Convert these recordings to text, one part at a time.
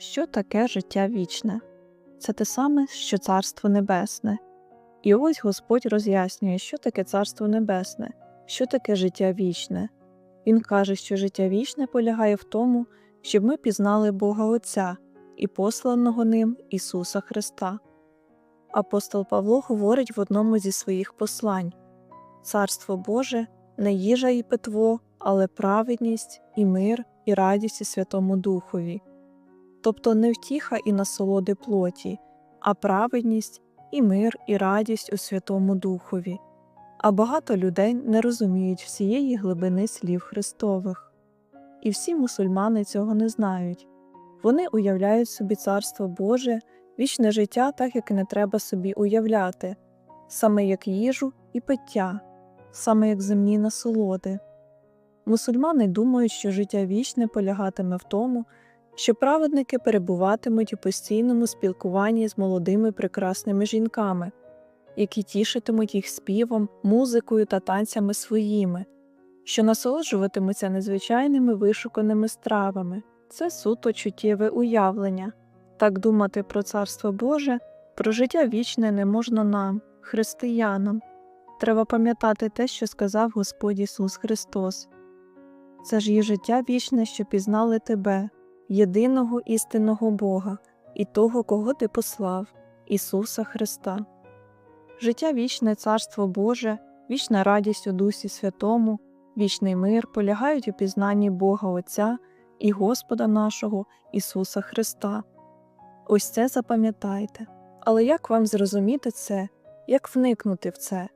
Що таке життя вічне? Це те саме, що Царство Небесне. І ось Господь роз'яснює, що таке Царство Небесне, що таке життя вічне. Він каже, що життя вічне полягає в тому, щоб ми пізнали Бога Отця і посланого ним Ісуса Христа. Апостол Павло говорить в одному зі своїх послань Царство Боже не їжа і питво, але праведність і мир і радість у Святому Духові, тобто не втіха і насолоди плоті, а праведність і мир і радість у Святому Духові. А багато людей не розуміють всієї глибини слів Христових. І всі мусульмани цього не знають. Вони уявляють собі Царство Боже, вічне життя, так як не треба собі уявляти, саме як їжу і пиття, саме як земні насолоди. Мусульмани думають, що життя вічне полягатиме в тому, що праведники перебуватимуть у постійному спілкуванні з молодими прекрасними жінками, які тішитимуть їх співом, музикою та танцями своїми, що насолоджуватимуться незвичайними вишуканими стравами. Це суто чуттєве уявлення. Так думати про Царство Боже, про життя вічне не можна нам, християнам. Треба пам'ятати те, що сказав Господь Ісус Христос. Це ж є життя вічне, що пізнали тебе, єдиного істинного Бога і того, кого ти послав, Ісуса Христа. Життя вічне, Царство Боже, вічна радість у Дусі Святому, вічний мир полягають у пізнанні Бога Отця і Господа нашого Ісуса Христа. Ось це запам'ятайте. Але як вам зрозуміти це, як вникнути в це?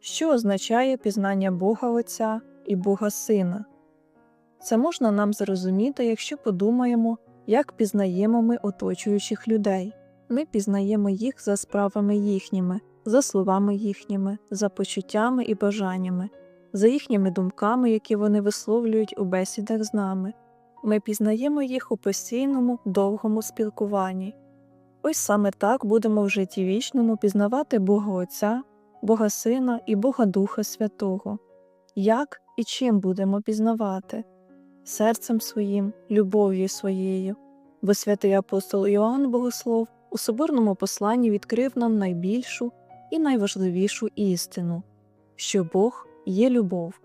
Що означає пізнання Бога Отця і Бога Сина? Це можна нам зрозуміти, якщо подумаємо, як пізнаємо ми оточуючих людей. Ми пізнаємо їх за справами їхніми, за словами їхніми, за почуттями і бажаннями, за їхніми думками, які вони висловлюють у бесідах з нами. Ми пізнаємо їх у постійному, довгому спілкуванні. Ось саме так будемо в житті вічному пізнавати Бога Отця, Бога Сина і Бога Духа Святого. Як і чим будемо пізнавати? Серцем своїм, любов'ю своєю, бо святий апостол Іоанн Богослов у соборному посланні відкрив нам найбільшу і найважливішу істину, що Бог є любов.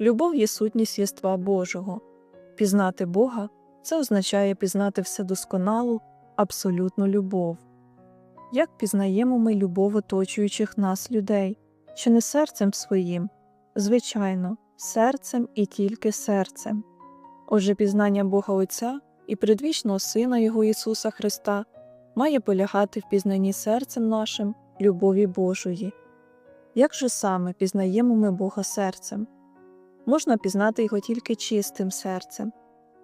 Любов є сутність єства Божого. Пізнати Бога це означає пізнати вседосконалу, абсолютну любов. Як пізнаємо ми любов оточуючих нас людей, чи не серцем своїм? Звичайно, серцем і тільки серцем. Отже, пізнання Бога Отця і предвічного Сина Його Ісуса Христа має полягати в пізнанні серцем нашим любові Божої. Як же саме пізнаємо ми Бога серцем? Можна пізнати його тільки чистим серцем,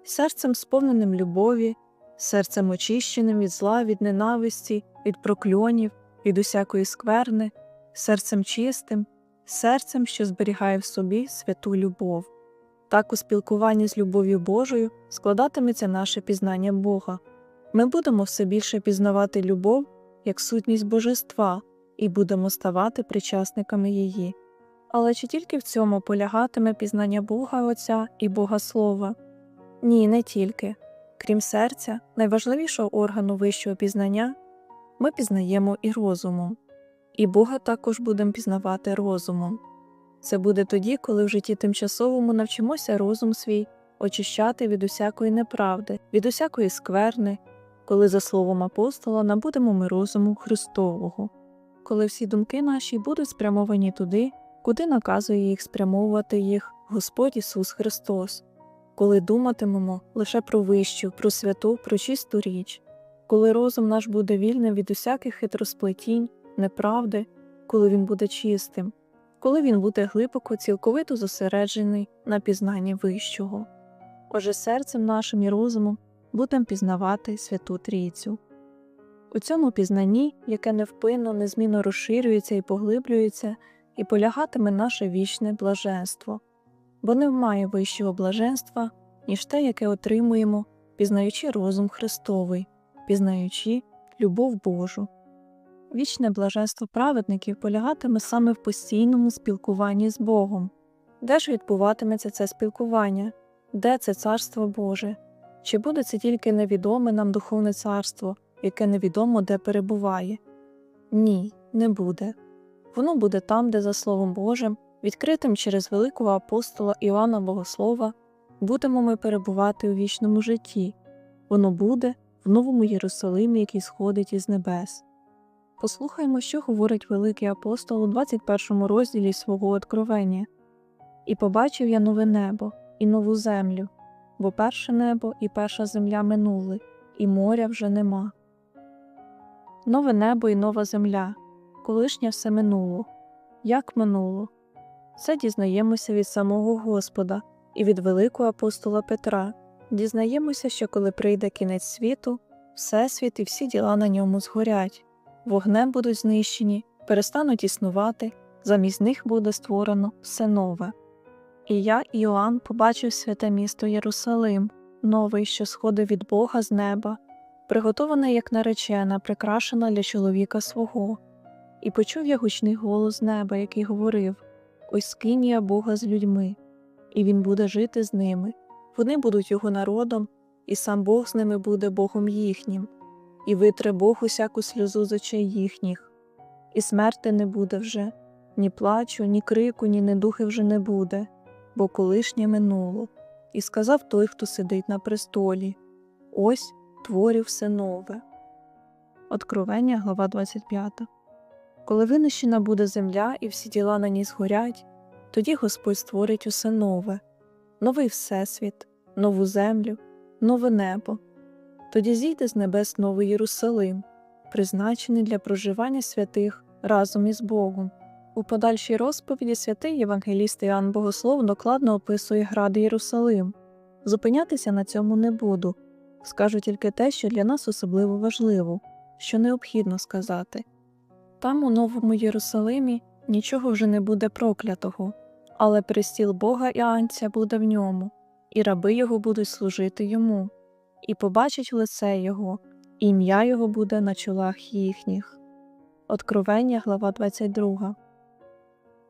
серцем, сповненим любові, серцем очищеним від зла, від ненависті, від прокльонів, від усякої скверни, серцем чистим, серцем, що зберігає в собі святу любов. Так у спілкуванні з любов'ю Божою складатиметься наше пізнання Бога. Ми будемо все більше пізнавати любов як сутність божества і будемо ставати причасниками її. Але чи тільки в цьому полягатиме пізнання Бога Отця і Бога Слова? Ні, не тільки. Крім серця, найважливішого органу вищого пізнання, ми пізнаємо і розумом, і Бога також будемо пізнавати розумом. Це буде тоді, коли в житті тимчасовому навчимося розум свій очищати від усякої неправди, від усякої скверни, коли, за словом апостола, набудемо ми розуму Христового, коли всі думки наші будуть спрямовані туди, куди наказує їх спрямовувати їх Господь Ісус Христос, коли думатимемо лише про вищу, про святу, про чисту річ, коли розум наш буде вільним від усяких хитросплетінь, неправди, коли він буде чистим, коли він буде глибоко, цілковито зосереджений на пізнанні вищого. Отже, серцем нашим і розумом будемо пізнавати Святу Трійцю. У цьому пізнанні, яке невпинно, незмінно розширюється і поглиблюється, і полягатиме наше вічне блаженство, бо немає вищого блаженства, ніж те, яке отримуємо, пізнаючи розум Христовий, пізнаючи любов Божу. Вічне блаженство праведників полягатиме саме в постійному спілкуванні з Богом. Де ж відбуватиметься це спілкування? Де це Царство Боже? Чи буде це тільки невідоме нам духовне царство, яке невідомо де перебуває? Ні, не буде. Воно буде там, де, за Словом Божим, відкритим через великого апостола Іоанна Богослова, будемо ми перебувати у вічному житті. Воно буде в новому Єрусалимі, який сходить із небес. Послухаймо, що говорить великий апостол у 21 розділі свого откровення. І побачив я нове небо і нову землю, бо перше небо і перша земля минули, і моря вже нема. Нове небо і нова земля, колишнє все минуло. Як минуло? Це дізнаємося від самого Господа і від великого апостола Петра. Дізнаємося, що коли прийде кінець світу, всесвіт і всі діла на ньому згорять, вогнем будуть знищені, перестануть існувати, замість них буде створено все нове. І я, Іоанн, побачив святе місто Єрусалим, новий, що сходив від Бога з неба, приготоване як наречена, прикрашена для чоловіка свого. І почув я гучний голос неба, який говорив Ось скинія Бога з людьми, і він буде жити з ними. Вони будуть його народом, і сам Бог з ними буде Богом їхнім, і витре Бог усяку сльозу з очей їхніх, і смерти не буде вже, ні плачу, ні крику, ні недухи вже не буде, бо колишнє минуло. І сказав той, хто сидить на престолі Ось творю все нове. Откровення, глава 25. Коли винищена буде земля і всі діла на ній згорять, тоді Господь створить усе нове, новий Всесвіт, нову землю, нове небо. Тоді зійде з небес новий Єрусалим, призначений для проживання святих разом із Богом. У подальшій розповіді святий Євангеліст Іоанн Богослов докладно описує град Єрусалим. Зупинятися на цьому не буду, скажу тільки те, що для нас особливо важливо, що необхідно сказати. Там, у Новому Єрусалимі, нічого вже не буде проклятого, але престіл Бога і Анця буде в ньому, і раби його будуть служити йому, і побачать лице Його, і ім'я Його буде на чолах їхніх. Откровення, глава 22.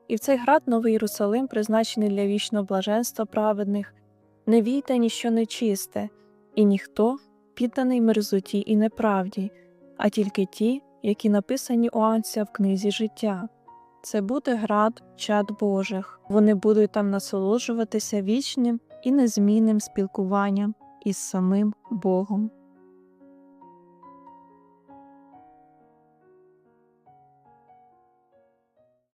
І в цей град Новий Єрусалим, призначений для вічного блаженства праведних, не війде ніщо нечисте, і ніхто, підданий мерзоті і неправді, а тільки ті, які написані у Анця в книзі життя. Це буде град чад Божих. Вони будуть там насолоджуватися вічним і незмінним спілкуванням із самим Богом.